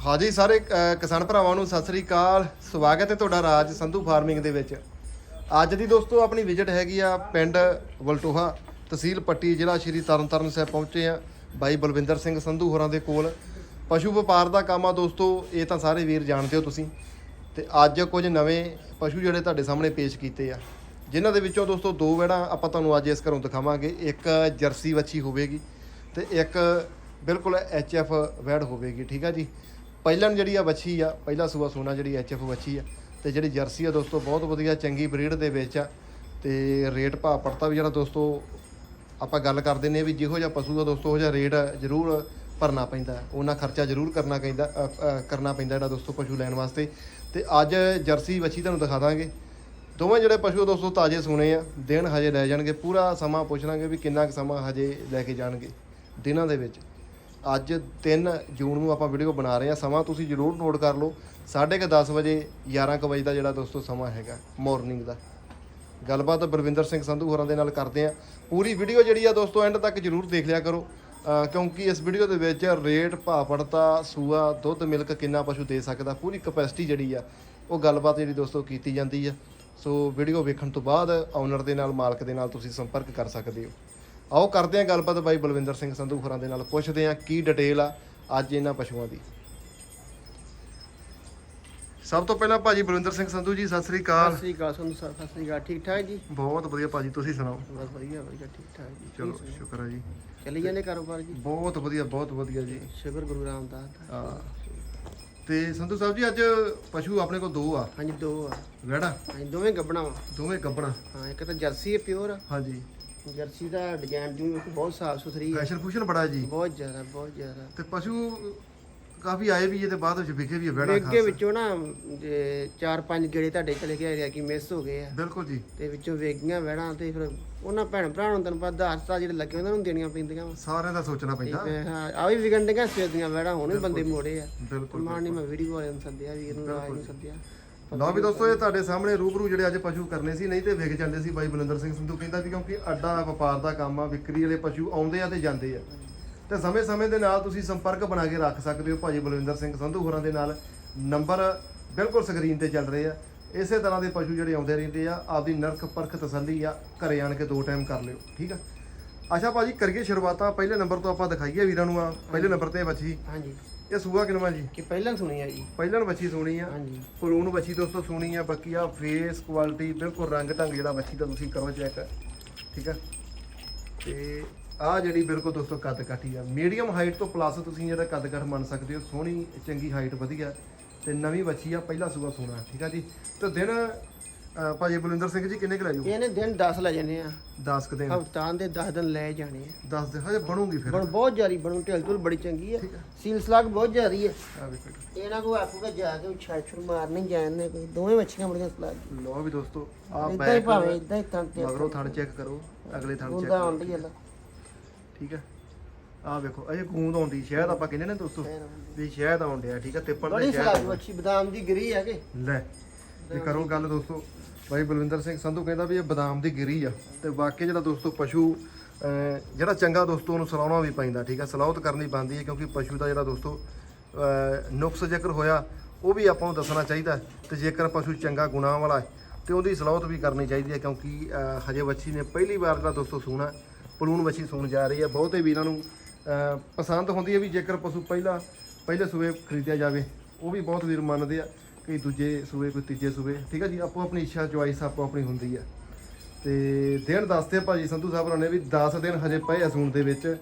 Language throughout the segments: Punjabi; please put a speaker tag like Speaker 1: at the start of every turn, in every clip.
Speaker 1: ਹਾਂਜੀ, ਸਾਰੇ ਕਿਸਾਨ ਭਰਾਵਾਂ ਨੂੰ ਸਤਿ ਸ੍ਰੀ ਅਕਾਲ। ਸਵਾਗਤ ਹੈ ਤੁਹਾਡਾ ਰਾਜ ਸੰਧੂ ਫਾਰਮਿੰਗ ਦੇ ਵਿੱਚ। ਅੱਜ ਦੀ ਦੋਸਤੋ, ਆਪਣੀ ਵਿਜ਼ਿਟ ਹੈਗੀ ਆ ਪਿੰਡ ਵਲਟੋਹਾ ਤਹਿਸੀਲ ਪੱਟੀ, ਜ਼ਿਲ੍ਹਾ ਸ਼੍ਰੀ ਤਰਨਤਾਰਨ ਸਾਹਿਬ ਪਹੁੰਚੇ ਆ ਬਾਈ ਬਲਵਿੰਦਰ ਸਿੰਘ ਸੰਧੂ ਹੋਰਾਂ ਦੇ ਕੋਲ। ਪਸ਼ੂ ਵਪਾਰ ਦਾ ਕੰਮ ਆ ਦੋਸਤੋ, ਇਹ ਤਾਂ ਸਾਰੇ ਵੀਰ ਜਾਣਦੇ ਹੋ ਤੁਸੀਂ। ਤੇ ਅੱਜ ਕੁਝ ਨਵੇਂ ਪਸ਼ੂ ਜਿਹੜੇ ਤੁਹਾਡੇ ਸਾਹਮਣੇ ਪੇਸ਼ ਕੀਤੇ ਆ। ਜਿਨ੍ਹਾਂ ਦੇ ਵਿੱਚੋਂ ਦੋਸਤੋ, ਦੋ ਵੜਾ ਆਪਾਂ ਤੁਹਾਨੂੰ ਅੱਜ ਇਸ ਘਰੋਂ ਦਿਖਾਵਾਂਗੇ। ਇੱਕ ਜਰਸੀ ਵੱਛੀ ਹੋਵੇਗੀ ਤੇ ਇੱਕ ਬਿਲਕੁਲ ਐਫ ਵੈੜ ਹੋਵੇਗੀ, ਠੀਕ ਆ ਜੀ? ਪਹਿਲਣ ਜਿਹੜੀ ਆ ਵੱਛੀ ਆ, ਪਹਿਲਾ ਸੂਆ ਸੋਨਾ ਜਿਹੜੀ ਐਫ ਵੱਛੀ ਆ। ਤੇ ਜਿਹੜੀ ਜਰਸੀ ਆ ਦੋਸਤੋ, ਬਹੁਤ ਵਧੀਆ, ਚੰਗੀ ਬਰੀਡ ਦੇ ਵਿੱਚ ਆ। ਤੇ ਰੇਟ ਭਾਅ ਪੜਤਾ ਵੀ ਜਿਹੜਾ ਦੋਸਤੋ, ਆਪਾਂ ਗੱਲ ਕਰਦੇ ਨੇ ਵੀ ਜਿਹੋ ਜਿਹਾ ਪਸ਼ੂ ਦਾ ਦੋਸਤੋ, ਉਹ ਜਿਹਾ ਰੇਟ ਜ਼ਰੂਰ ਭਰਨਾ ਪੈਂਦਾ ਹੈ। ਉਹਨਾਂ ਖਰਚਾ ਜ਼ਰੂਰ ਕਰਨਾ ਪੈਂਦਾ ਕਰਨਾ ਪੈਂਦਾ ਜਿਹੜਾ ਦੋਸਤੋ ਪਸ਼ੂ ਲੈਣ ਵਾਸਤੇ। ਤੇ ਅੱਜ ਜਰਸੀ ਵੱਛੀ ਤੁਹਾਨੂੰ ਦਿਖਾ ਦਾਂਗੇ। ਦੋਵੇਂ ਜਿਹੜੇ ਪਸ਼ੂ ਦੋਸਤੋ, ਤਾਜ਼ੇ ਸੂਣੇ ਆ। ਦਿਨ ਹਜੇ ਲੈ ਜਾਣਗੇ, ਪੂਰਾ ਸਮਾਂ ਪੁੱਛ ਲਾਂਗੇ ਵੀ ਕਿੰਨਾ ਕੁ ਸਮਾਂ ਹਜੇ ਲੈ ਕੇ ਜਾਣਗੇ ਦਿਨਾਂ ਦੇ ਵਿੱਚ। ਅੱਜ 3 ਜੂਨ ਨੂੰ ਆਪਾਂ ਵੀਡੀਓ ਬਣਾ ਰਹੇ ਹਾਂ। ਸਮਾਂ ਤੁਸੀਂ ਜਰੂਰ ਨੋਟ ਕਰ ਲਓ। 10:30 ਵਜੇ 11:00 ਵਜੇ ਦਾ ਜਿਹੜਾ ਦੋਸਤੋ ਸਮਾਂ ਹੈਗਾ ਮਾਰਨਿੰਗ ਦਾ। ਗੱਲਬਾਤ ਬਰਵਿੰਦਰ ਸਿੰਘ ਸੰਧੂ ਹੋਰਾਂ ਦੇ ਨਾਲ ਕਰਦੇ ਆ ਪੂਰੀ ਵੀਡੀਓ ਜਿਹੜੀ ਆ ਦੋਸਤੋ ਐਂਡ ਤੱਕ ਜਰੂਰ ਦੇਖ ਲਿਆ ਕਰੋ। ਕਿਉਂਕਿ ਇਸ ਵੀਡੀਓ ਦੇ ਵਿੱਚ ਰੇਟ ਭਾਅ ਪੜਤਾ ਸੂਆ, ਦੁੱਧ ਮਿਲਕ ਕਿੰਨਾ ਪਸ਼ੂ ਦੇ ਸਕਦਾ, ਪੂਰੀ ਕਪੈਸਿਟੀ ਜਿਹੜੀ ਆ, ਉਹ ਗੱਲਬਾਤ ਜਿਹੜੀ ਦੋਸਤੋ ਕੀਤੀ ਜਾਂਦੀ ਆ। ਸੋ ਵੀਡੀਓ ਵੇਖਣ ਤੋਂ ਬਾਅਦ ਓਨਰ ਦੇ ਨਾਲ, ਮਾਲਕ ਦੇ ਨਾਲ ਤੁਸੀਂ ਸੰਪਰਕ ਕਰ ਸਕਦੇ ਹੋ। ਆਓ ਕਰਦੇ ਹਾਂ ਗੱਲਬਾਤ ਬਾਈ ਬਲਵਿੰਦਰ ਸਿੰਘ ਸੰਧੂ ਹੋਰਾਂ ਦੇ ਨਾਲ ਪੁੱਛਦੇ ਹਾਂ ਕੀ ਡਿਟੇਲ ਆ ਅੱਜ ਇਹਨਾਂ ਪਸ਼ੂਆਂ ਦੀ। ਸਭ ਤੋਂ ਪਹਿਲਾਂ ਭਾਜੀ ਬਲਵਿੰਦਰ ਸਿੰਘ ਸੰਧੂ ਜੀ ਸਤਿ ਸ੍ਰੀ ਅਕਾਲ।
Speaker 2: ਸਤਿ ਸ੍ਰੀ ਅਕਾਲ ਤੁਹਾਨੂੰ ਸਰ ਸਤਿ ਸ੍ਰੀ ਅਕਾਲ ਠੀਕ ਠਾਕ ਜੀ?
Speaker 1: ਬਹੁਤ ਵਧੀਆ ਭਾਜੀ ਤੁਸੀਂ ਸੁਣਾਓ?
Speaker 2: ਬਸ ਵਧੀਆ ਵਧੀਆ ਠੀਕ ਠਾਕ ਜੀ।
Speaker 1: ਚਲੋ ਸ਼ੁਕਰ ਹੈ ਜੀ।
Speaker 2: ਚੱਲੀ ਜਾਂਦੇ ਕਾਰੋਬਾਰ ਜੀ?
Speaker 1: ਬਹੁਤ ਵਧੀਆ ਬਹੁਤ ਵਧੀਆ ਜੀ।
Speaker 2: ਸ਼ੁਕਰ ਗੁਰੂ ਰਾਮਦਾਸ ਦਾ।
Speaker 1: ਹਾਂ। ਤੇ ਸੰਧੂ ਸਾਹਿਬ ਜੀ ਅੱਜ ਪਸ਼ੂ ਆਪਣੇ ਕੋਲ ਦੋ ਆ।
Speaker 2: ਹਾਂਜੀ ਦੋ ਆ।
Speaker 1: ਵੜਾ
Speaker 2: ਹਾਂਜੀ ਦੋਵੇਂ ਗੱਬਣਾ ਵਾ।
Speaker 1: ਦੋਵੇਂ ਗੱਬਣਾ।
Speaker 2: ਹਾਂ ਇੱਕ ਤਾਂ ਜਰਸੀ ਹੈ ਪਿਓਰ।
Speaker 1: ਹਾਂਜੀ।
Speaker 2: ਜਰਸੀ ਦਾ ਡਿਜ਼ਾਈਨ ਜੂ ਬਹੁਤ ਸਾਫ਼ ਸੁਥਰੀ ਹੈ।
Speaker 1: ਫੈਸ਼ਨ ਫੂਸ਼ਨ ਬੜਾ ਜੀ।
Speaker 2: ਬਹੁਤ ਜ਼ਿਆਦਾ ਬਹੁਤ ਜ਼ਿਆਦਾ।
Speaker 1: ਤੇ ਪਸ਼ੂ ਕਾਫੀ ਆਏ ਵੀ ਇਹਦੇ ਬਾਅਦ ਵਿੱਚ ਵਿਖੇ ਵੀ ਆ ਵੜਾ
Speaker 2: ਵੇਗੇ ਵਿੱਚੋਂ ਨਾ ਜੇ ਚਾਰ ਪੰਜ ਗੇੜੇ ਤੁਹਾਡੇ ਚਲੇ ਗਏ ਰਿਆ ਕਿ ਮਿਸ ਹੋ ਗਏ ਆ।
Speaker 1: ਬਿਲਕੁਲ ਜੀ।
Speaker 2: ਤੇ ਵਿੱਚੋਂ ਵੇਗੀਆਂ ਵਹਿੜਾਂ ਤੇ ਫਿਰ ਉਹਨਾਂ ਭੈਣ ਭਰਾਵਾਂ ਨੂੰ ਤੈਨੂੰ ਪਤਾ ਹਸਤਾ ਜਿਹੜੇ ਲੱਗੇ ਉਹਨਾਂ ਨੂੰ ਦੇਣੀਆਂ ਪੈਂਦੀਆਂ ਵਾ।
Speaker 1: ਸਾਰਿਆਂ ਦਾ ਸੋਚਣਾ ਪੈਂਦਾ।
Speaker 2: ਹਾਂ ਆ ਵੀ ਵਿਗਣ ਡੀਆਂ ਸਵੇਰ ਦੀਆਂ ਵਹਿੜਾਂ ਹੁਣ ਵੀ ਬੰਦੇ ਮੋੜੇ ਆ।
Speaker 1: ਬਿਲਕੁਲ
Speaker 2: ਮਾਂ ਨੇ ਮੈਂ ਵੀਡੀਓ ਵਾਲਿਆਂ ਨੂੰ ਸੱਦਿਆ ਵੀਰ ਨੂੰ ਰਾਜ ਨੂੰ ਸੱਦਿਆ।
Speaker 1: ਲਓ ਵੀ ਦੋਸਤੋ, ਇਹ ਤੁਹਾਡੇ ਸਾਹਮਣੇ ਰੂਬਰੂ ਜਿਹੜੇ ਅੱਜ ਪਸ਼ੂ ਕਰਨੇ ਸੀ, ਨਹੀਂ ਤੇ ਵਿਕ ਜਾਂਦੇ ਸੀ ਬਾਈ ਬਲਿੰਦਰ ਸਿੰਘ ਸੰਧੂ ਕਹਿੰਦਾ ਵੀ ਕਿਉਂਕਿ ਅੱਡਾ ਵਪਾਰ ਦਾ ਕੰਮ ਆ, ਵਿਕਰੀ ਵਾਲੇ ਪਸ਼ੂ ਆਉਂਦੇ ਆ ਤੇ ਜਾਂਦੇ ਆ। ਤੇ ਸਮੇਂ-ਸਮੇਂ ਦੇ ਨਾਲ ਤੁਸੀਂ ਸੰਪਰਕ ਬਣਾ ਕੇ ਰੱਖ ਸਕਦੇ ਹੋ ਭਾਜੀ ਬਲਵਿੰਦਰ ਸਿੰਘ ਸੰਧੂ ਹੋਰਾਂ ਦੇ ਨਾਲ। ਨੰਬਰ ਬਿਲਕੁਲ ਸਕਰੀਨ ਤੇ ਚੱਲ ਰਹੇ ਆ। ਇਸੇ ਤਰ੍ਹਾਂ ਦੇ ਪਸ਼ੂ ਜਿਹੜੇ ਆਉਂਦੇ ਰਹਿੰਦੇ ਆ, ਆਪਦੀ ਨਰਕ ਪਰਖ ਤਸੱਲੀ ਆ, ਘਰੇ ਆਣ ਕੇ ਦੋ ਟਾਈਮ ਕਰ ਲਿਓ, ਠੀਕ ਆ? ਅੱਛਾ ਭਾਜੀ, ਕਰੀਏ ਸ਼ੁਰੂਆਤਾਂ, ਪਹਿਲੇ ਨੰਬਰ ਤੋਂ ਆਪਾਂ ਦਿਖਾਈਏ ਵੀਰਾਂ ਨੂੰ ਆ, ਪਹਿਲੇ ਨੰਬਰ ਤੇ ਬੱਚੀ।
Speaker 2: ਹਾਂਜੀ।
Speaker 1: ਇਹ ਸੂਆ ਕਿਨਵਾ ਜੀ?
Speaker 2: ਕਿ ਪਹਿਲਾਂ ਸੁਣੀ ਆ ਜੀ।
Speaker 1: ਪਹਿਲਾਂ ਬੱਚੀ ਸੋਣੀ ਆ।
Speaker 2: ਹਾਂਜੀ।
Speaker 1: ਪਲੂਨ ਵੱਛੀ ਦੋਸਤੋ ਸੋਹਣੀ ਆ ਬਾਕੀ ਆ ਫੇਸ ਕੁਆਲਿਟੀ ਬਿਲਕੁਲ ਰੰਗ ਢੰਗ ਜਿਹੜਾ ਵੱਛੀ ਦਾ ਤੁਸੀਂ ਕਰੋ ਚੈੱਕ ਠੀਕ ਆ? ਤੇ ਆ ਜਿਹੜੀ ਬਿਲਕੁਲ ਦੋਸਤੋ ਕੱਦ ਕਾਠੀ ਆ। ਮੀਡੀਅਮ ਹਾਈਟ ਤੋਂ ਪਲੱਸ ਤੁਸੀਂ ਜਿਹੜਾ ਕੱਦ ਕਾਠ ਮੰਨ ਸਕਦੇ ਹੋ। ਸੋਹਣੀ ਚੰਗੀ ਹਾਈਟ ਵਧੀਆ। ਤੇ ਨਵੀਂ ਵੱਛੀ ਆ ਪਹਿਲਾ ਸੂਆ ਸੋਨਾ ਠੀਕ ਆ ਜੀ? ਤੇ ਦਿਨ ਅਹ, ਭਾਜੀ ਬਲਵਿੰਦਰ ਸਿੰਘ ਜੀ ਕਿੰਨੇ ਕੁ ਲੈ ਜਾਓ?
Speaker 2: ਇਹਨੇ ਦਿਨ 10 ਲੈ ਜਾਣੇ ਆ।
Speaker 1: 10 ਕ ਦਿਨ।
Speaker 2: ਹਫਤਾਂ ਦੇ 10 ਦਿਨ ਲੈ ਜਾਣੇ ਆ।
Speaker 1: 10 ਦਿਨ ਹਜੇ ਬਣੂਗੀ ਫਿਰ।
Speaker 2: ਬਣ ਬਹੁਤ ਜਾਰੀ ਬਣੂ ਢਿਲ ਢੁਲ ਬੜੀ ਚੰਗੀ ਆ।
Speaker 1: ਆ।
Speaker 2: ਸੀਲ ਸਲਾਗ ਬਹੁਤ ਜਾਰੀ ਆ।
Speaker 1: ਆ ਵੇਖੋ
Speaker 2: ਇਹਨਾਂ ਕੋ ਆਖੂਗਾ ਜਾ ਕੇ ਛੜ ਛੜ ਮਾਰਨੇ ਜਾਣਨੇ ਕੋਈ। ਦੋਵੇਂ ਮੱਛੀਆਂ ਬੜੀਆਂ ਸਲਾਗ
Speaker 1: ਲਓ ਵੀ ਦੋਸਤੋ ਆ
Speaker 2: ਇਦਾਂ ਹੀ
Speaker 1: ਬੈਕ
Speaker 2: ਭਾਵੇਂ ਇਦਾਂ ਹੀ ਤਾਂ ਤੇ
Speaker 1: ਮਗਰੋਂ ਥਣ ਚੈੱਕ ਕਰੋ ਅਗਲੇ ਥਣ ਚੈੱਕ
Speaker 2: ਹੁੰਦਾ ਆਉਂਦੀ ਆ
Speaker 1: ਠੀਕ ਹੈ ਆ ਵੇਖੋ ਇਹ ਗੂੰਦ ਆਉਂਦੀ ਸ਼ਹਿਦ ਆਪਾਂ ਕਹਿੰਦੇ ਨੇ ਦੋਸਤੋ। ਵੀ ਸ਼ਹਿਦ ਆਉਣ ਡਿਆ ਠੀਕ ਹੈ ਤਿੱਪਣ
Speaker 2: ਬੜੀ
Speaker 1: ਦੇ
Speaker 2: ਸਲਾਗ
Speaker 1: ਸ਼ਹਿਦ
Speaker 2: ਮੱਛੀ ਬਦਾਮ ਦੀ ਗਿਰੀ ਆ ਕੇ।
Speaker 1: ਲੈ। ਇਹ ਕਰੋ ਗੱਲ ਦੋਸਤੋ। ਬਾਈ ਬਲਵਿੰਦਰ ਸਿੰਘ ਸੰਧੂ ਕਹਿੰਦਾ ਵੀ ਇਹ ਬਦਾਮ ਦੀ ਗਿਰੀ ਆ। ਤੇ ਵਾਕਈ ਜਿਹੜਾ ਦੋਸਤੋ ਪਸ਼ੂ ਜਿਹੜਾ ਚੰਗਾ ਦੋਸਤੋ ਉਹਨੂੰ ਸਲਾਉਣਾ ਵੀ ਪੈਂਦਾ, ਠੀਕ ਹੈ ਸਲਾਹਤ ਕਰਨੀ ਪੈਂਦੀ ਹੈ ਕਿਉਂਕਿ ਪਸ਼ੂ ਦਾ ਜਿਹੜਾ ਦੋਸਤੋ ਨੁਕਸ ਜੇਕਰ ਹੋਇਆ, ਉਹ ਵੀ ਆਪਾਂ ਨੂੰ ਦੱਸਣਾ ਚਾਹੀਦਾ ਹੈ। ਤੇ ਜੇਕਰ ਪਸ਼ੂ ਚੰਗਾ ਗੁਣਾਂ ਵਾਲਾ ਹੈ, ਤੇ ਉਹਦੀ ਸਲਾਹਤ ਵੀ ਕਰਨੀ ਚਾਹੀਦੀ ਹੈ ਕਿਉਂਕਿ ਹਜੇ ਬੱਚੀ ਨੇ ਪਹਿਲੀ ਵਾਰ ਜਿਹੜਾ ਦੋਸਤੋ ਸੂਣਾ, ਪਲੂਣ ਬੱਚੀ ਸੂਣ ਜਾ ਰਹੀ ਹੈ। ਬਹੁਤੇ ਵੀਰਾਂ ਨੂੰ ਪਸੰਦ ਹੁੰਦੀ ਹੈ ਵੀ ਜੇਕਰ ਪਸ਼ੂ ਪਹਿਲਾ, ਪਹਿਲੇ ਸੂਏ ਖਰੀਦਿਆ ਜਾਵੇ, ਉਹ ਵੀ ਬਹੁਤ ਵੀਰ ਮੰਨਦੇ ਆ। ਕਈ ਦੂਜੇ ਸੂਏ ਕੋਈ ਤੀਜੇ ਸੂਏ ਠੀਕ ਹੈ ਜੀ? ਆਪੋ ਆਪਣੀ ਇੱਛਾ ਚੁਆਇਸ ਆਪੋ ਆਪਣੀ ਹੁੰਦੀ ਆ। ਤੇ ਦਿਨ ਦੱਸਦੇ ਆ ਭਾਜੀ ਸੰਧੂ ਸਾਹਿਬ ਨੇ ਵੀ 10 ਦਿਨ ਹਜੇ ਪਏ ਆ ਸੂਣ ਦੇ ਵਿੱਚ।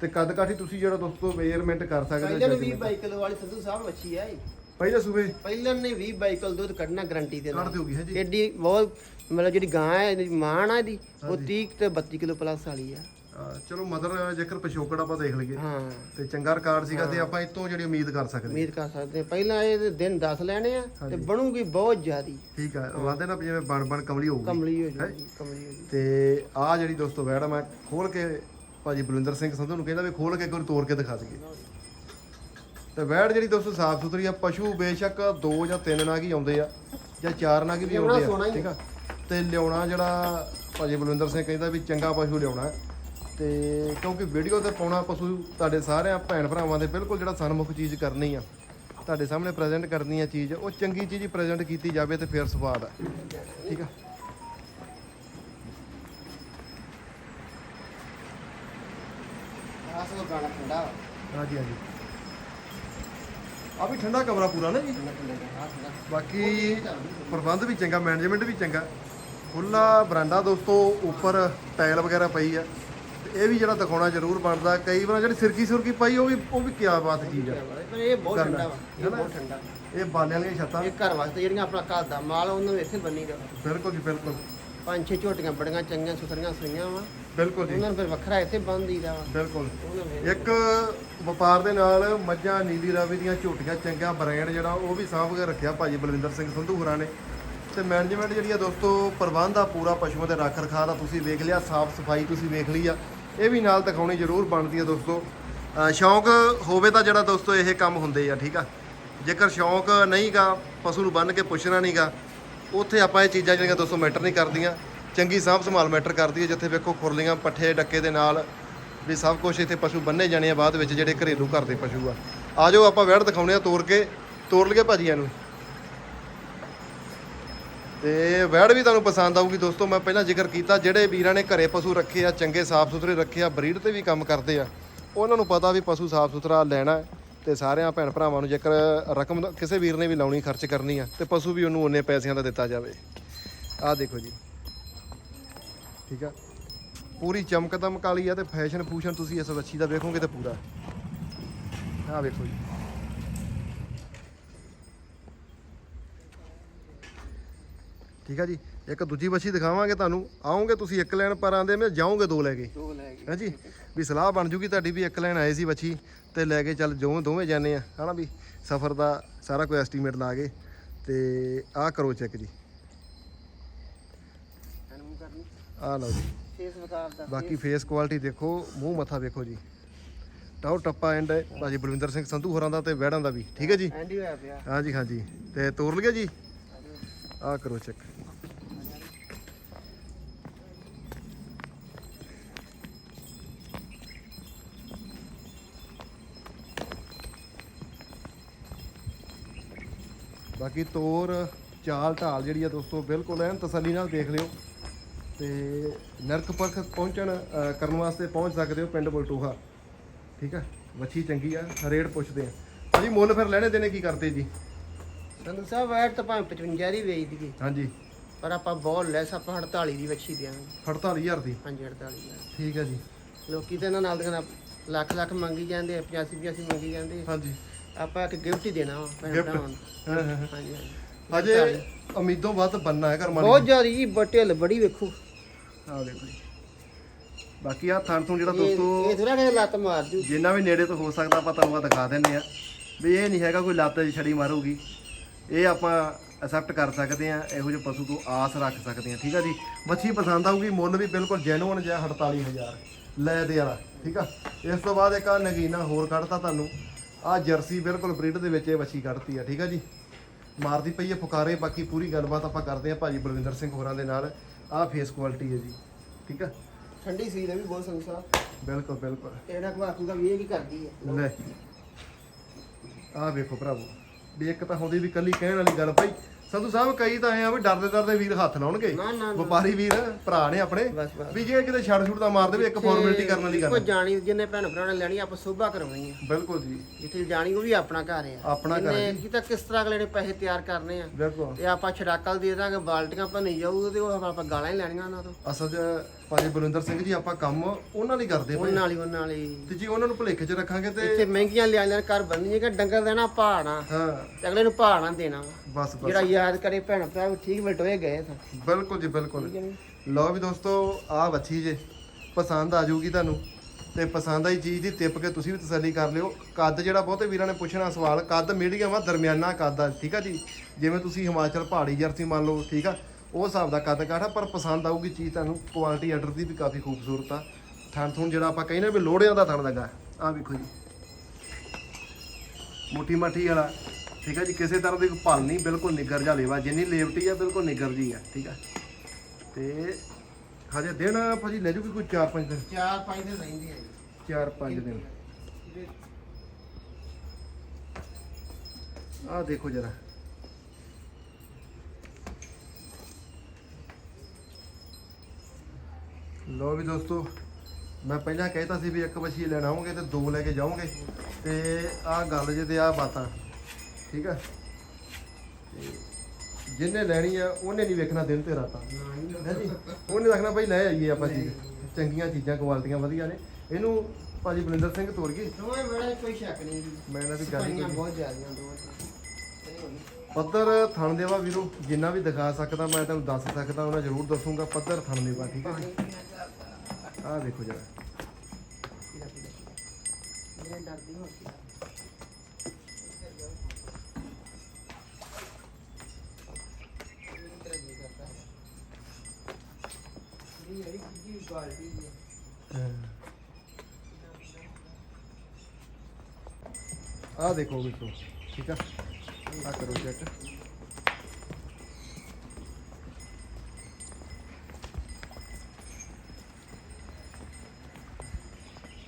Speaker 1: ਤੇ ਕੱਦ ਕਾਠੀ ਤੁਸੀਂ ਜਿਹੜਾ ਦੋਸਤੋ ਮੇਅਰਮੈਂਟ ਕਰ ਸਕਦੇ
Speaker 2: ਪਹਿਲਾਂ
Speaker 1: ਹੋ
Speaker 2: ਨੇ 20 ਬਾਈ ਕਿਲੋ ਵਾਲੀ ਸੰਧੂ ਸਾਹਿਬ ਮੱਛੀ ਇਹ।
Speaker 1: ਪਹਿਲੇ ਸੂਏ
Speaker 2: ਪਹਿਲਾਂ ਨੇ 20 ਬਾਈ ਕਿਲੋ ਦੁੱਧ ਕੱਢਣਾ ਗਰੰਟੀ ਦੇ
Speaker 1: ਕੱਢ
Speaker 2: ਨਾਲ
Speaker 1: ਦਿਓਗੀ ਹੈ ਜੀ
Speaker 2: ਐਡੀ ਬਹੁਤ ਮਤਲਬ ਜਿਹੜੀ ਗਾਂ ਹੈ ਮਾਣ ਆ ਇਹਦੀ ਉਹ 30 ਤੇ 32 ਕਿਲੋ ਪਲੱਸ ਵਾਲੀ ਆ।
Speaker 1: ਚਲੋ ਮਦਰ ਜੇਕਰ ਪਿਛੋਕੜ ਆਪਾਂ ਦੇਖ ਲਈਏ
Speaker 2: ਹਾਂ।
Speaker 1: ਤੇ ਚੰਗਾ ਰਿਕਾਰਡ ਸੀਗਾ ਤੇ ਆਪਾਂ ਇਹ ਤੋਂ ਜਿਹੜੀ ਉਮੀਦ ਕਰ ਸਕਦੇ
Speaker 2: ਉਮੀਦ ਕਰ ਸਕਦੇ ਹਾਂ। ਪਹਿਲਾਂ ਇਹ ਦਿਨ 10 ਲੈਣੇ ਆ ਤੇ ਬਣੂਗੀ ਬਹੁਤ ਜ਼ਿਆਦੀ।
Speaker 1: ਠੀਕ ਆ ਵਾਦੇ ਨਾ ਵੀ ਜਿਵੇਂ ਬਣ ਬਣ ਕਮਲੀ ਹੋਊਗੀ।
Speaker 2: ਕਮਲੀ ਹੋ ਜਾਊਗੀ ਕਮਲੀ ਹੋ ਜਾਊਗੀ।
Speaker 1: ਤੇ ਆ ਜਿਹੜੀ ਦੋਸਤੋ ਵੈੜ ਆ ਮੈਂ ਖੋਲ ਕੇ ਭਾਜੀ ਬਲਵਿੰਦਰ ਸਿੰਘ ਸੰਧੂ ਨੂੰ ਕਹਿੰਦਾ ਵੀ ਖੋਲ ਕੇ ਇੱਕ ਵਾਰੀ ਤੋੜ ਕੇ ਦਿਖਾ ਦਈਏ। ਤੇ ਵੈੜ ਜਿਹੜੀ ਦੋਸਤੋ ਸਾਫ਼ ਸੁਥਰੀ ਆ ਪਸ਼ੂ ਬੇਸ਼ੱਕ ਦੋ ਜਾਂ ਤਿੰਨ ਨਾਗ ਹੀ ਆਉਂਦੇ ਆ ਜਾਂ ਚਾਰ ਨਾਗ ਵੀ ਆਉਂਦੇ
Speaker 2: ਸੋਹਣਾ
Speaker 1: ਆ
Speaker 2: ਹੀ
Speaker 1: ਠੀਕ ਆ? ਤੇ ਲਿਆਉਣਾ ਜਿਹੜਾ ਭਾਜੀ ਬਲਵਿੰਦਰ ਸਿੰਘ ਕਹਿੰਦਾ ਵੀ ਚੰਗਾ ਪਸ਼ੂ ਲਿਆਉਣਾ ਹੈ। ਤੇ ਕਿਉਂਕਿ ਵੀਡੀਓ ਤੇ ਪਾਉਣਾ ਪਸ਼ੂ ਤੁਹਾਡੇ ਸਾਰਿਆਂ ਭੈਣ ਭਰਾਵਾਂ ਦੇ ਬਿਲਕੁਲ ਜਿਹੜਾ ਸਨਮੁਖ ਚੀਜ਼ ਕਰਨੀ ਆ ਤੁਹਾਡੇ ਸਾਹਮਣੇ ਪ੍ਰੈਜ਼ੈਂਟ ਕਰਨੀ ਆ ਚੀਜ਼ ਉਹ ਚੰਗੀ ਚੀਜ਼ ਪ੍ਰੈਜ਼ੈਂਟ ਕੀਤੀ ਜਾਵੇ ਤੇ ਫਿਰ ਸਵਾਦ ਆ। ਠੀਕ ਆ?
Speaker 2: ਆਸ ਕੋ ਗਾਣਾ ਠੰਡਾ
Speaker 1: ਹਾਂਜੀ ਹਾਂਜੀ। ਆ ਵੀ ਠੰਡਾ ਕਮਰਾ ਪੂਰਾ ਨਾ ਜੀ? ਬਾਕੀ ਪ੍ਰਬੰਧ ਵੀ ਚੰਗਾ ਮੈਨੇਜਮੈਂਟ ਵੀ ਚੰਗਾ। ਖੁੱਲਾ ਬਰਾਂਡਾ ਦੋਸਤੋ ਉੱਪਰ ਟਾਇਲ ਵਗੈਰਾ ਪਈ ਆ। ਇਹ ਵੀ ਜਿਹੜਾ ਦਿਖਾਉਣਾ ਜ਼ਰੂਰ ਬਣਦਾ। ਕਈ ਵਾਰ ਜਿਹੜੀ ਸਿਰਕੀ ਸੁਰਕੀ ਪਾਈ ਉਹ ਵੀ ਉਹ ਵੀ ਕਿਆ ਬਾਤ ਚੀਜ਼ ਆ।
Speaker 2: ਪਰ ਇਹ ਬਹੁਤ। ਠੰਡਾ ਵਾ। ਇਹ ਬਹੁਤ ਠੰਡਾ।
Speaker 1: ਇਹ ਬਾਲਿਆਂ ਵਾਲੀਆਂ ਛੱਤਾਂ।
Speaker 2: ਇਹ ਘਰ ਵਾਸਤੇ ਜਿਹੜੀਆਂ ਆਪਣਾ ਘਰ ਦਾ ਮਾਲ ਉਹਨਾਂ ਨੂੰ ਇੱਥੇ ਬੰਨੀ ਦਾ
Speaker 1: ਬਿਲਕੁਲ ਜੀ ਬਿਲਕੁਲ।
Speaker 2: ਪੰਜ ਛੇ ਝੋਟੀਆਂ ਬੜੀਆਂ ਚੰਗੀਆਂ ਸੁਥਰੀਆਂ ਸਈਆਂ ਵਾ।
Speaker 1: ਬਿਲਕੁਲ ਜੀ।
Speaker 2: ਉਹਨਾਂ ਨੂੰ ਫਿਰ ਵੱਖਰਾ ਇੱਥੇ ਬੰਨ ਦੀਦਾ ਵਾ।
Speaker 1: ਬਿਲਕੁਲ। ਇੱਕ ਵਪਾਰ ਦੇ ਨਾਲ ਮੱਝਾਂ ਨੀਲੀ ਰਾਵੀ ਦੀਆਂ ਝੋਟੀਆਂ ਚੰਗਾ ਬ੍ਰਾਂਡ ਜਿਹੜਾ ਉਹ ਵੀ ਸਾਂਭ ਕੇ ਰੱਖਿਆ ਭਾਜੀ ਬਲਵਿੰਦਰ ਸਿੰਘ ਸੰਧੂ ਹੋਰਾਂ ਨੇ। ਤੇ ਮੈਨੇਜਮੈਂਟ ਜਿਹੜੀ ਆ ਦੋਸਤੋ ਪ੍ਰਬੰਧ ਆ ਪੂਰਾ ਪਸ਼ੂਆਂ ਦੇ ਰੱਖ ਰਖਾਅ ਦਾ ਤੁਸੀਂ ਵੇਖ ਲਿਆ ਸਾਫ਼ ਸਫ਼ਾਈ ਤੁਸੀਂ ਵੇਖ ਲਈ ਆ। ਇਹ ਵੀ ਨਾਲ ਦਿਖਾਉਣੀ ਜ਼ਰੂਰ ਬਣਦੀ ਆ ਦੋਸਤੋ। ਸ਼ੌਂਕ ਹੋਵੇ ਤਾਂ ਜਿਹੜਾ ਦੋਸਤੋ ਇਹ ਕੰਮ ਹੁੰਦੇ ਆ, ਠੀਕ ਆ? ਜੇਕਰ ਸ਼ੌਂਕ ਨਹੀਂਗਾ, ਪਸ਼ੂ ਨੂੰ ਬੰਨ ਕੇ ਪੁੱਛਣਾ ਨਹੀਂਗਾ, ਉੱਥੇ ਆਪਾਂ ਇਹ ਚੀਜ਼ਾਂ ਜਿਹੜੀਆਂ ਦੋਸਤੋ ਮੈਟਰ ਨਹੀਂ ਕਰਦੀਆਂ। ਚੰਗੀ ਸਾਂਭ ਸੰਭਾਲ ਮੈਟਰ ਕਰਦੀ ਹੈ ਜਿੱਥੇ ਵੇਖੋ ਖੁਰਲੀਆਂ, ਪੱਠੇ ਡੱਕੇ ਦੇ ਨਾਲ ਵੀ ਸਭ ਕੁਝ ਇੱਥੇ ਪਸ਼ੂ ਬੰਨੇ ਜਾਣੇ ਆ, ਬਾਅਦ ਵਿੱਚ ਜਿਹੜੇ ਘਰੇਲੂ ਘਰ ਦੇ ਪਸ਼ੂ ਆ। ਆਜੋ ਆਪਾਂ ਵੈੜ ਦਿਖਾਉਣੇ ਆ ਤੋੜ ਕੇ ਤੋੜ ਲਈਏ ਭਾਜੀ ਇਹਨੂੰ। ਤੇ ਵਹਿੜ ਵੀ ਤੁਹਾਨੂੰ ਪਸੰਦ ਆਊਗੀ ਦੋਸਤੋ, ਮੈਂ ਪਹਿਲਾਂ ਜ਼ਿਕਰ ਕੀਤਾ, ਜਿਹੜੇ ਵੀਰਾਂ ਨੇ ਘਰੇ ਪਸ਼ੂ ਰੱਖੇ ਆ, ਚੰਗੇ ਸਾਫ਼ ਸੁਥਰੇ ਰੱਖੇ ਆ, ਬਰੀਡ ਤੇ ਵੀ ਕੰਮ ਕਰਦੇ ਆ, ਉਹਨਾਂ ਨੂੰ ਪਤਾ ਵੀ ਪਸ਼ੂ ਸਾਫ਼ ਸੁਥਰਾ ਲੈਣਾ ਹੈ ਤੇ ਸਾਰਿਆਂ ਭੈਣ ਭਰਾਵਾਂ ਨੂੰ ਜੇਕਰ ਰਕਮ ਕਿਸੇ ਵੀਰ ਨੇ ਵੀ ਲਾਉਣੀ, ਖਰਚ ਕਰਨੀ ਆ, ਤੇ ਪਸ਼ੂ ਵੀ ਉਹਨੂੰ ਉਹਨੇ ਪੈਸਿਆਂ ਦਾ ਦਿੱਤਾ ਜਾਵੇ। ਆਹ ਦੇਖੋ ਜੀ। ਠੀਕ ਆ? ਪੂਰੀ ਚਮਕ ਦਮਕ ਵਾਲੀ ਆ ਤੇ ਫੈਸ਼ਨ ਫੂਸ਼ਨ ਤੁਸੀਂ ਇਸ ਵੱਛੀ ਦਾ ਵੇਖੋਗੇ ਤੇ ਪੂਰਾ। ਆਹ ਵੇਖੋ ਜੀ। ਠੀਕ ਆ ਜੀ? ਇੱਕ ਦੂਜੀ ਵੱਛੀ ਦਿਖਾਵਾਂਗੇ ਤੁਹਾਨੂੰ। ਆਓਗੇ ਤੁਸੀਂ ਇੱਕ ਲੈਣ ਪਰ ਆਂਦੇ ਮੈਂ ਜਾਓਗੇ ਦੋ ਲੈ ਕੇ।
Speaker 2: ਦੋ ਲੈ ਗਏ
Speaker 1: ਹਾਂਜੀ ਵੀ ਸਲਾਹ ਬਣ ਜੂਗੀ ਤੁਹਾਡੀ ਵੀ ਇੱਕ ਲੈਣ ਆਏ ਸੀ ਵੱਛੀ ਤੇ ਲੈ ਕੇ ਚੱਲ ਜੋ ਦੋਵੇਂ ਜਾਣੇ ਆ। ਹਨਾ ਵੀ? ਸਫ਼ਰ ਦਾ ਸਾਰਾ ਕੋਈ ਐਸਟੀਮੇਟ ਲਾ ਕੇ। ਤੇ ਆਹ ਕਰੋ ਚੈੱਕ ਜੀ। ਆਹ ਲਓ ਜੀ।
Speaker 2: ਫੇਸ ਵਿਕਾਰ ਦਾ
Speaker 1: ਬਾਕੀ ਫੇਸ ਕੁਆਲਿਟੀ ਦੇਖੋ ਮੂੰਹ ਮੱਥਾ ਵੇਖੋ ਜੀ। ਟਾਉ ਟੱਪਾ ਐਂਡ ਹੈ। ਭਾਜੀ ਬਲਵਿੰਦਰ ਸਿੰਘ ਸੰਧੂ ਹੋਰਾਂ ਦਾ ਤੇ ਵਹਿੜਾਂ ਦਾ ਵੀ। ਠੀਕ ਹੈ ਜੀ? ਹਾਂਜੀ ਹਾਂਜੀ। ਤੇ ਤੋਰ ਲਈਏ ਜੀ? ਆਹ ਕਰੋ ਚੈੱਕ ਬਾਕੀ ਤੋਰ ਚਾਲ ਢਾਲ ਜਿਹੜੀ ਆ ਦੋਸਤੋ ਬਿਲਕੁਲ ਐਨ ਤਸੱਲੀ ਨਾਲ ਦੇਖ ਲਿਓ ਤੇ ਨਰਕ ਪਰਖ ਪਹੁੰਚਣ ਕਰਨ ਵਾਸਤੇ ਪਹੁੰਚ ਸਕਦੇ ਹੋ ਪਿੰਡ ਬਲਟੂਹਾ। ਠੀਕ ਆ? ਵੱਛੀ ਚੰਗੀ ਆ ਰੇਟ ਪੁੱਛਦੇ ਆ। ਭਾਜੀ ਮੁੱਲ ਫਿਰ ਲੈਣੇ ਦੇਣੇ ਕੀ ਕਰਦੇ ਜੀ?
Speaker 2: ਸੰਧੂ ਸਾਹਿਬ ਐਟ ਤਾਂ ਭਾਵੇਂ 55 ਦੀ ਵੇਚ ਦਈਏ।
Speaker 1: ਹਾਂਜੀ।
Speaker 2: ਪਰ ਆਪਾਂ ਬਹੁਤ ਲੈਸ ਆਪਾਂ 48 ਦੀ ਵੱਛੀ ਦਿਆਂਗੇ।
Speaker 1: 48000 ਦੀ?
Speaker 2: ਹਾਂਜੀ 48 ਹਜ਼ਾਰ
Speaker 1: ਠੀਕ ਹੈ ਜੀ।
Speaker 2: ਲੋਕੀ ਤਾਂ ਇਹਨਾਂ ਨਾਲ ਦੀਆਂ ਲੱਖ ਲੱਖ ਮੰਗੀ ਜਾਂਦੇ ਆ 85 85 ਮੰਗੀ ਜਾਂਦੇ ਆ।
Speaker 1: ਹਾਂਜੀ।
Speaker 2: ਆਪਾਂ ਇੱਕ ਗਿਫਟ ਹੀ ਦੇਣਾ ਵਾ ਭੈਣ
Speaker 1: Gift?
Speaker 2: ਭਰਾਵਾਂ ਨੂੰ।
Speaker 1: ਹਾਂ, ਹਾਂ, ਹਾਂ।
Speaker 2: ਹਾਂਜੀ ਹਾਂਜੀ।
Speaker 1: ਹਜੇ ਉਮੀਦੋਂ ਵੱਧ ਬੰਨਾ ਹੈ ਕਰਮਾਂ
Speaker 2: ਬਹੁਤ ਜ਼ਿਆਦਾ ਜੀ ਬਟੇਲ ਬੜੀ ਵੇਖੋ।
Speaker 1: ਆ ਦੇਖੋ ਜੀ। ਬਾਕੀ ਆ ਥਣ ਤੋਂ ਜਿਹੜਾ ਦੋਸਤੋ
Speaker 2: ਇਹ ਥੋੜਾ ਕਿ ਲੱਤ ਮਾਰ ਜੂ।
Speaker 1: ਜਿੰਨਾ ਵੀ ਨੇੜੇ ਤੋਂ ਹੋ ਸਕਦਾ ਆਪਾਂ ਤੁਹਾਨੂੰ ਆ ਦਿਖਾ ਦਿੰਨੇ ਆ ਵੀ ਇਹ ਨਹੀਂ ਹੈਗਾ ਕੋਈ ਲੱਤ ਦੀ ਛੜੀ ਮਾਰੂਗੀ। ਇਹ ਆਪਾਂ ਅਸੈਪਟ ਕਰ ਸਕਦੇ ਆ ਇਹੋ ਜਿਹੇ ਪਸ਼ੂ ਤੋਂ ਆਸ ਰੱਖ ਸਕਦੇ ਆ ਠੀਕ ਆ ਜੀ? ਮੱਛੀ ਪਸੰਦ ਆਊਗੀ ਮੁੱਲ ਵੀ ਬਿਲਕੁਲ ਜੈਨੂਅਨ ਜਿਹਾ 48000 ਲੈ ਦੇ ਵਾਲਾ ਠੀਕ ਆ? ਇਸ ਤੋਂ ਬਾਅਦ ਇੱਕ ਆ ਨਗੀਨਾ ਹੋਰ ਕੱਢਤਾ ਤੁਹਾਨੂੰ। ਆ ਜਰਸੀ ਬਿਲਕੁਲ ਬਰੀਡ ਦੇ ਵਿੱਚ ਇਹ ਵੱਛੀ ਕੱਢਤੀ ਆ ਠੀਕ ਆ ਜੀ? ਮਾਰਦੀ ਪਈ ਹੈ ਫੁਕਾਰੇ ਬਾਕੀ ਪੂਰੀ ਗੱਲਬਾਤ ਆਪਾਂ ਕਰਦੇ ਆ ਭਾਜੀ ਬਲਵਿੰਦਰ ਸਿੰਘ ਹੋਰਾਂ ਦੇ ਨਾਲ। ਆ ਫੇਸ ਕੁਆਲਿਟੀ ਹੈ ਜੀ ਠੀਕ ਆ?
Speaker 2: ਠੰਡੀ ਸੀ ਵੀ ਬਹੁਤ ਸਾਹਿਬ
Speaker 1: ਬਿਲਕੁਲ ਬਿਲਕੁਲ।
Speaker 2: ਇਹਦਾ ਕੋ ਆਖੂਗਾ ਵੀ ਇਹ ਕੀ ਕਰਦੀ ਹੈ
Speaker 1: ਲੈ। ਆਹ ਵੇਖੋ ਭਰਾਵੋ ਵੀ ਇੱਕ ਤਾਂ ਹੁੰਦੀ ਵੀ ਕੱਲੀ ਕਹਿਣ ਵਾਲੀ ਗੱਲ ਭਾਈ। ਸੰਧੂ ਸਾਹਿਬ ਕਈ ਤਾਂ ਐ ਆ ਵੀ ਡਰਦੇ ਡਰਦੇ ਵੀਰ ਹੱਥ ਲਾਉਣਗੇ।
Speaker 2: ਨਾ, ਨਾ, ਨਾ।
Speaker 1: ਵਪਾਰੀ ਵੀਰ ਭਰਾ ਨੇ ਆਪਣੇ।
Speaker 2: ਬਸ, ਬਸ।
Speaker 1: ਵੀ ਜੇ ਕਿਤੇ ਛੜ ਛੁੜ ਦਾ ਮਾਰ ਦੇਵੇ ਇੱਕ ਫਾਰਮੈਲਿਟੀ ਕਰਨ ਵਾਲੀ
Speaker 2: ਕੋਈ
Speaker 1: ਗੱਲ
Speaker 2: ਜਾਣੀ ਜਿੰਨੇ ਭੈਣ ਭਰਾ ਨੇ ਲੈਣੀ ਆਪਾਂ ਸੋਭਾ ਕਰਵਾਉਣੀ ਆ।
Speaker 1: ਬਿਲਕੁਲ ਜੀ।
Speaker 2: ਜਿੱਥੇ ਜਾਣੀ ਉਹ ਵੀ ਆਪਣਾ ਘਰ ਆ।
Speaker 1: ਆਪਣਾ ਘਰ
Speaker 2: ਇਹਨੇ ਕੀ ਤਾਂ ਕਿਸ ਤਰ੍ਹਾਂ ਅਗਲੇ ਨੇ ਪੈਸੇ ਤਿਆਰ ਕਰਨੇ ਆ।
Speaker 1: ਬਿਲਕੁਲ।
Speaker 2: ਤੇ ਆਪਾਂ ਛੜਾਕਲ ਦੇ ਦਾਂਗੇ ਬਾਲਟੀਆਂ ਭੰਨੀ ਜਾਊ ਤੇ ਉਹ ਆਪਾਂ ਗਾਲਾਂ ਹੀ ਲੈਣੀਆਂ ਉਹਨਾਂ ਤੋਂ।
Speaker 1: ਅਸਲ 'ਚ ਭਾਜੀ ਬਲਵਿੰਦਰ ਸਿੰਘ ਜੀ ਆਪਾਂ ਕੰਮ ਉਹਨਾਂ ਲਈ ਕਰਦੇ ਪਏ
Speaker 2: ਉਹਨਾਂ ਵਾਲੀ ਉਹਨਾਂ ਵਾਲੀ
Speaker 1: ਤੇ ਜੇ ਉਹਨਾਂ ਨੂੰ ਭੁਲੇਖੇ 'ਚ ਰੱਖਾਂਗੇ ਤੇ
Speaker 2: ਇੱਥੇ ਮਹਿੰਗੀਆਂ ਲਿਆ ਲੈਣ ਘਰ ਬੰਨੀ ਜੇਗਾ ਡੰਗਰ ਦੇਣਾ ਭਾਣਾ
Speaker 1: ਹਾਂ।
Speaker 2: ਤੇ ਅਗਲੇ ਨੂੰ ਭਾਣਾ ਦੇਣਾ। ਵਾ।
Speaker 1: ਬਸ ਬਸ।
Speaker 2: ਜਿਹੜਾ ਯਾਦ ਕਰੇ ਭੈਣ ਭਰਾ ਠੀਕ ਵਟੋਏ ਗਏ ਤਾਂ
Speaker 1: ਬਿਲਕੁਲ ਜੀ ਬਿਲਕੁਲ? ਲਓ ਵੀ ਦੋਸਤੋ ਆਹ ਵੱਛੀ ਜੇ ਪਸੰਦ ਆ ਜਾਊਗੀ ਤੁਹਾਨੂੰ। ਤੇ ਪਸੰਦ ਆਈ ਚੀਜ਼ ਦੀ ਟਿਪ ਕੇ ਤੁਸੀਂ ਵੀ ਤਸੱਲੀ ਕਰ ਲਿਓ। ਕੱਦ ਜਿਹੜਾ ਬਹੁਤੇ ਵੀਰਾਂ ਨੇ ਪੁੱਛਣਾ ਸਵਾਲ ਕੱਦ ਮੀਡੀਅਮ ਆ ਦਰਮਿਆਨਾ ਕੱਦ ਆ ਠੀਕ ਆ ਜੀ? ਜਿਵੇਂ ਤੁਸੀਂ ਹਿਮਾਚਲ ਪਹਾੜੀ ਜਰਸੀ ਮੰਨ ਲਓ ਠੀਕ ਆ? ਉਹ ਹਿਸਾਬ ਦਾ ਕੱਦ ਕਾਠਾ ਪਰ ਪਸੰਦ ਆਊਗੀ ਚੀਜ਼ ਤੁਹਾਨੂੰ। ਕੁਆਲਿਟੀ ਆਰਡਰ ਦੀ ਵੀ ਕਾਫੀ ਖੂਬਸੂਰਤ ਆ। ਥਣ ਥੁਣ ਜਿਹੜਾ ਆਪਾਂ ਕਹਿੰਦੇ ਵੀ ਲੋੜਿਆਂ ਦਾ ਥਣ ਲੱਗਾ। ਆ ਵੇਖੋ ਜੀ। ਮੁੱਠੀ ਮਾਠੀ ਵਾਲਾ। ਠੀਕ ਆ ਜੀ ਕਿਸੇ ਤਰ੍ਹਾਂ ਦੀ ਕੋਈ ਭਲ ਨਹੀਂ ਬਿਲਕੁਲ ਨਿੱਗਰ ਜਾ ਲੇਵਾ ਜਿੰਨੀ ਲੇਵਟੀ ਆ ਬਿਲਕੁਲ ਨਿੱਗਰ ਜੀ ਆ ਠੀਕ ਆ। ਤੇ ਹਜੇ ਦਿਨ ਭਾਜੀ ਲੈ ਜੂਗੀ ਕੋਈ 4-5 ਦਿਨ?
Speaker 2: ਚਾਰ ਪੰਜ ਦਿਨ ਰਹਿੰਦੀ ਹੈ ਜੀ।
Speaker 1: 4-5 ਦਿਨ। ਆਹ ਦੇਖੋ ਜਰਾ। ਲੋ ਵੀ ਦੋਸਤੋ ਮੈਂ ਪਹਿਲਾਂ ਕਹਿਤਾ ਸੀ ਵੀ ਇੱਕ ਵਛੀ ਲੈਣ ਆਉਂਗੇ ਤੇ ਦੋ ਲੈ ਕੇ ਜਾਓਗੇ ਤੇ ਆਹ ਗੱਲ ਜੇ ਤੇ ਆਹ ਬਾਤਾਂ। ਠੀਕ ਆ? ਤੇ ਜਿਹਨੇ ਲੈਣੀ ਆ ਉਹਨੇ ਨਹੀਂ ਵੇਖਣਾ ਦਿਨ ਤੇ ਰਾਤਾਂ। ਹੈ ਜੀ? ਉਹਨੇ ਰੱਖਣਾ ਭਾਈ ਲੈ ਆਈਏ ਆਪਾਂ ਚੀਜ਼ ਚੰਗੀਆਂ ਚੀਜ਼ਾਂ ਕੁਆਲਟੀਆਂ ਵਧੀਆ ਨੇ। ਇਹਨੂੰ ਭਾਜੀ ਬਲਿੰਦਰ ਸਿੰਘ ਤੋਰ ਗਏ।
Speaker 2: ਦੋਵੇਂ ਬੜਾ ਕੋਈ ਸ਼ੱਕ ਨਹੀਂ ਜੀ।
Speaker 1: ਮੈਂ ਇਹਨਾਂ ਦੀ ਗੱਲ
Speaker 2: ਬਹੁਤ ਜ਼ਿਆਦੀਆਂ ਦੋਵਾਂ
Speaker 1: ਪੱਧਰ ਥਣ ਦੇਵਾ ਵੀਰੋ ਜਿੰਨਾ ਵੀ ਦਿਖਾ ਸਕਦਾ ਮੈਂ ਤੁਹਾਨੂੰ ਦੱਸ ਸਕਦਾ ਉਹਨਾਂ ਜ਼ਰੂਰ ਦੱਸੂਗਾ। ਪੱਧਰ ਥਣ ਦੇਵਾ ਠੀਕ ਹੈ ਆਹ ਦੇਖੋ ਜਰਾ
Speaker 2: ਮੇਰੇ ਡਰਦੀ ਹੋ ਗਈ ਇਹ ਹੈ
Speaker 1: ਆਹ ਦੇਖੋ ਵੀਰੋ ਠੀਕ ਆ ਆਹ ਕਰੋ ਚੈੱਕ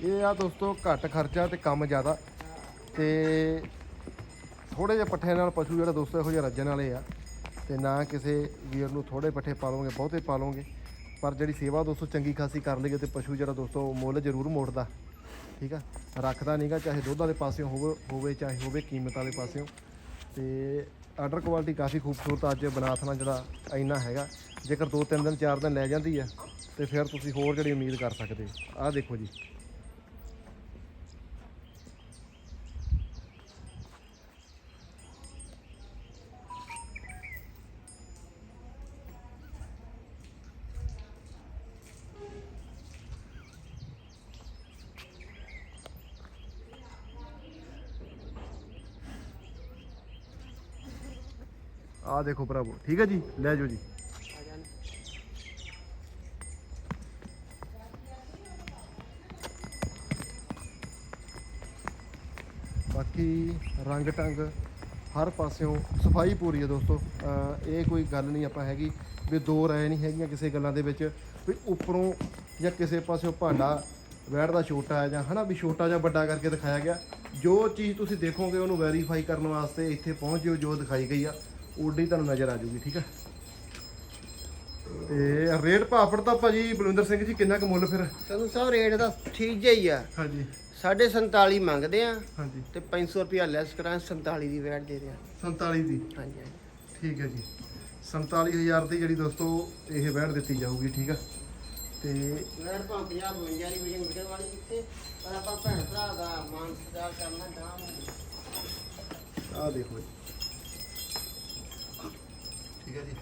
Speaker 1: ਇਹ ਆ ਦੋਸਤੋ ਘੱਟ ਖਰਚਾ ਤੇ ਕੰਮ ਜ਼ਿਆਦਾ। ਤੇ ਥੋੜੇ ਜਿਹੇ ਪੱਠਿਆਂ ਨਾਲ ਪਸ਼ੂ ਜਿਹੜਾ ਦੋਸਤੋ ਇਹੋ ਜਿਹੇ ਰੱਜਣ ਵਾਲੇ ਆ। ਤੇ ਨਾ ਕਿਸੇ ਵੀਰ ਨੂੰ ਥੋੜੇ ਪੱਠੇ ਪਾਲੋਗੇ, ਬਹੁਤੇ ਪਾਲੋਗੇ। ਪਰ ਜਿਹੜੀ ਸੇਵਾ ਦੋਸਤੋ ਚੰਗੀ ਖਾਸੀ ਕਰ ਲਈਏ ਤੇ ਪਸ਼ੂ ਜਿਹੜਾ ਦੋਸਤੋ ਮੁੱਲ ਜ਼ਰੂਰ ਮੋੜਦਾ। ਠੀਕ ਆ? ਰੱਖਦਾ ਨਹੀਂਗਾ ਚਾਹੇ ਦੁੱਧ ਵਾਲੇ ਪਾਸਿਓਂ ਹੋਵੇ ਹੋਵੇ, ਚਾਹੇ ਹੋਵੇ ਕੀਮਤ ਵਾਲੇ ਪਾਸਿਓਂ। ਤੇ ਆਰਡਰ ਕੁਆਲਿਟੀ ਕਾਫੀ ਖੂਬਸੂਰਤ ਅੱਜ ਬਨਾਥਣਾ ਜਿਹੜਾ ਇੰਨਾ ਹੈਗਾ। ਜੇਕਰ 2-3 ਦਿਨ 4 ਦਿਨ ਲੈ ਜਾਂਦੀ ਹੈ ਤੇ ਫਿਰ ਤੁਸੀਂ ਹੋਰ ਜਿਹੜੀ ਉਮੀਦ ਕਰ ਸਕਦੇ ਆਹ ਦੇਖੋ ਜੀ। ਆਹ ਦੇਖੋ ਭਰਾਵੋ, ਠੀਕ ਹੈ ਜੀ? ਲੈ ਜਾਓ ਜੀ। ਬਾਕੀ ਰੰਗ ਟੰਗ ਹਰ ਪਾਸਿਓਂ ਸਫ਼ਾਈ ਪੂਰੀ ਹੈ ਦੋਸਤੋ। ਇਹ ਕੋਈ ਗੱਲ ਨਹੀਂ ਆਪਾਂ ਹੈਗੀ ਵੀ ਦੋ ਰਾਏ ਨਹੀਂ ਹੈਗੀਆਂ ਕਿਸੇ ਗੱਲਾਂ ਦੇ ਵਿੱਚ, ਵੀ ਉੱਪਰੋਂ ਜਾਂ ਕਿਸੇ ਪਾਸਿਓਂ ਭਾਂਡਾ ਵੈੜ ਦਾ ਛੋਟਾ ਹੈ ਜਾਂ ਹਨਾ, ਵੀ ਛੋਟਾ ਜਾਂ ਵੱਡਾ ਕਰਕੇ ਦਿਖਾਇਆ ਗਿਆ। ਜੋ ਚੀਜ਼ ਤੁਸੀਂ ਦੇਖੋਗੇ ਉਹਨੂੰ ਵੈਰੀਫਾਈ ਕਰਨ ਵਾਸਤੇ ਇੱਥੇ ਪਹੁੰਚ ਜਿਓ, ਜੋ ਦਿਖਾਈ ਗਈ ਆ। ਉਡੀ ਤੁਹਾਨੂੰ ਨਜ਼ਰ ਆ ਜਾਊਗੀ ਠੀਕ ਆ? ਤੇ ਰੇਟ ਭਾਪੜ ਤਾਂ ਭਾਜੀ ਬਲਵਿੰਦਰ ਸਿੰਘ ਜੀ ਕਿੰਨਾ ਕੁ ਮੁੱਲ ਫਿਰ?
Speaker 2: ਤੁਹਾਨੂੰ ਸਭ ਰੇਟ ਦਾ ਠੀਕ ਜਿਹਾ ਹੀ ਆ।
Speaker 1: ਹਾਂਜੀ।
Speaker 2: ਸਾਢੇ 47 ਮੰਗਦੇ ਆ
Speaker 1: ਹਾਂਜੀ।
Speaker 2: ਤੇ 500 ਰੁਪਿਆ ਲੈਸ ਕਰਾਂ 47 ਦੀ ਵੈਟ ਦੇ ਦਿਆਂ।
Speaker 1: 47 ਦੀ?
Speaker 2: ਹਾਂਜੀ
Speaker 1: ਠੀਕ ਹੈ ਜੀ। 47000 ਦੀ ਜਿਹੜੀ ਦੋਸਤੋ ਇਹ ਵੈਟ ਦਿੱਤੀ ਜਾਊਗੀ ਠੀਕ ਆ? ਤੇ
Speaker 2: ਵੈਟ ਭਾਂ 50 52 ਦੀ ਵਿਕਣ ਵਾਲੀ ਕਿੱਥੇ ਪਰ ਆਪਾਂ ਭੈਣ ਭਰਾ ਦਾ ਮਾਨ ਕਰਨਾ ਡਾਮ
Speaker 1: ਆਹ ਦੇਖੋ ਜੀ। ਠੀਕ ਹੈ ਜੀ।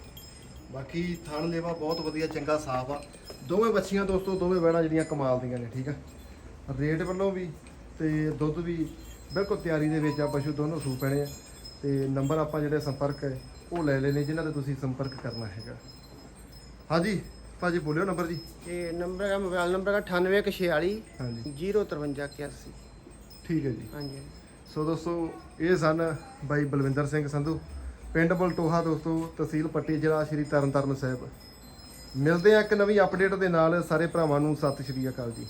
Speaker 1: ਬਾਕੀ ਥਣ ਲੇਵਾ ਬਹੁਤ ਵਧੀਆ ਚੰਗਾ ਸਾਫ਼ ਆ। ਦੋਵੇਂ ਬੱਚੀਆਂ ਦੋਸਤੋ ਦੋਵੇਂ ਵੈੜਾਂ ਜਿਹੜੀਆਂ ਕਮਾਲ ਦੀਆਂ ਨੇ ਠੀਕ ਆ। ਰੇਟ ਵੱਲੋਂ ਵੀ ਤੇ ਦੁੱਧ ਵੀ ਬਿਲਕੁਲ ਤਿਆਰੀ ਦੇ ਵਿੱਚ ਆ ਪਸ਼ੂ ਦੋਨੋਂ ਸੂ ਪੈਣੇ ਆ। ਤੇ ਨੰਬਰ ਆਪਾਂ ਜਿਹੜੇ ਸੰਪਰਕ ਹੈ ਉਹ ਲੈ ਲੈਣੇ ਜਿਨ੍ਹਾਂ ਤੇ ਤੁਸੀਂ ਸੰਪਰਕ ਕਰਨਾ ਹੈਗਾ। ਹਾਂਜੀ ਭਾਜੀ ਬੋਲਿਓ ਨੰਬਰ ਜੀ।
Speaker 2: ਤੇ ਨੰਬਰ ਹੈ ਮੋਬਾਈਲ ਨੰਬਰ ਹੈ 9846
Speaker 1: ਹਾਂਜੀ।
Speaker 2: 05381
Speaker 1: ਠੀਕ ਹੈ ਜੀ।
Speaker 2: ਹਾਂਜੀ।
Speaker 1: ਸੋ ਦੋਸਤੋ ਇਹ ਸਨ ਬਾਈ ਬਲਵਿੰਦਰ ਸਿੰਘ ਸੰਧੂ। ਪਿੰਡ ਬਲਟੋਹਾ ਦੋਸਤੋ, ਤਹਿਸੀਲ ਪੱਟੀ ਜ਼ਿਲ੍ਹਾ ਸ਼੍ਰੀ ਤਰਨਤਾਰਨ ਸਾਹਿਬ। ਮਿਲਦੇ ਆ ਇੱਕ ਨਵੀਂ ਅਪਡੇਟ ਦੇ ਨਾਲ। ਸਾਰੇ ਭਰਾਵਾਂ ਨੂੰ ਸਤਿ ਸ਼੍ਰੀ ਅਕਾਲ ਜੀ।